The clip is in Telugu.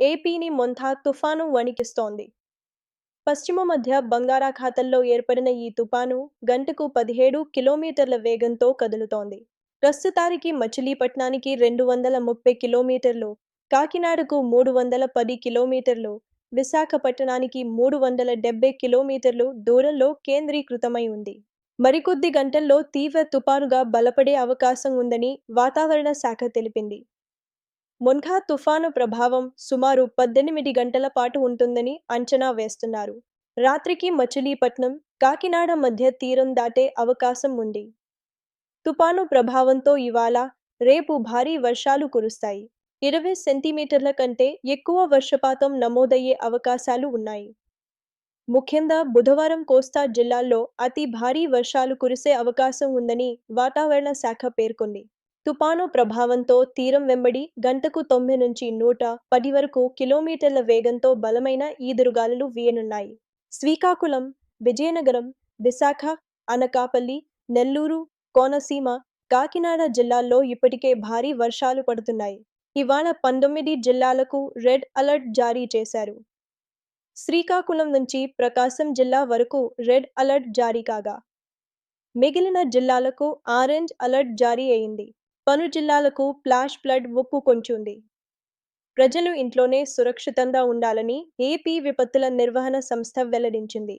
ఏపీని మొంథా తుఫాను వణికిస్తోంది. పశ్చిమ మధ్య బంగాళాఖాతంలో ఏర్పడిన ఈ తుపాను గంటకు పదిహేడు కిలోమీటర్ల వేగంతో కదులుతోంది. ప్రస్తుతానికి మచిలీపట్నానికి రెండు వందల ముప్పై కిలోమీటర్లు కాకినాడకు మూడు వందల పది కిలోమీటర్లు విశాఖపట్టణానికి మూడు వందల డెబ్బై కిలోమీటర్లు దూరంలో కేంద్రీకృతమై ఉంది. మరికొద్ది గంటల్లో తీవ్ర తుపానుగా బలపడే అవకాశం ఉందని వాతావరణ శాఖ తెలిపింది. మొన్ఖా తుఫాను ప్రభావం సుమారు పద్దెనిమిది గంటల పాటు ఉంటుందని అంచనా వేస్తున్నారు. రాత్రికి మచిలీపట్నం కాకినాడ మధ్య తీరం దాటే అవకాశం ఉంది. తుపాను ప్రభావంతో ఇవాళ రేపు భారీ వర్షాలు కురుస్తాయి. ఇరవై సెంటీమీటర్ల కంటే ఎక్కువ వర్షపాతం నమోదయ్యే అవకాశాలు ఉన్నాయి. ముఖ్యంగా బుధవారం కోస్తా జిల్లాల్లో అతి భారీ వర్షాలు కురిసే అవకాశం ఉందని వాతావరణ శాఖ పేర్కొంది. తుపాను ప్రభావంతో తీరం వెంబడి గంటకు తొంభై నుంచి నూట పది వరకు కిలోమీటర్ల వేగంతో బలమైన ఈదురుగాలులు వీయనున్నాయి. శ్రీకాకుళం విజయనగరం విశాఖ అనకాపల్లి నెల్లూరు కోనసీమ కాకినాడ జిల్లాల్లో ఇప్పటికే భారీ వర్షాలు పడుతున్నాయి. ఇవాళ పంతొమ్మిది జిల్లాలకు రెడ్ అలర్ట్ జారీ చేశారు. శ్రీకాకుళం నుంచి ప్రకాశం జిల్లా వరకు రెడ్ అలర్ట్ జారీ కాగా మిగిలిన జిల్లాలకు ఆరెంజ్ అలర్ట్ జారీ అయింది. పలు జిల్లాలకు ఫ్లాష్ ఫ్లడ్ ముప్పు కొంచుంది. ప్రజలు ఇంట్లోనే సురక్షితంగా ఉండాలని ఏపీ విపత్తుల నిర్వహణ సంస్థ వెల్లడించింది.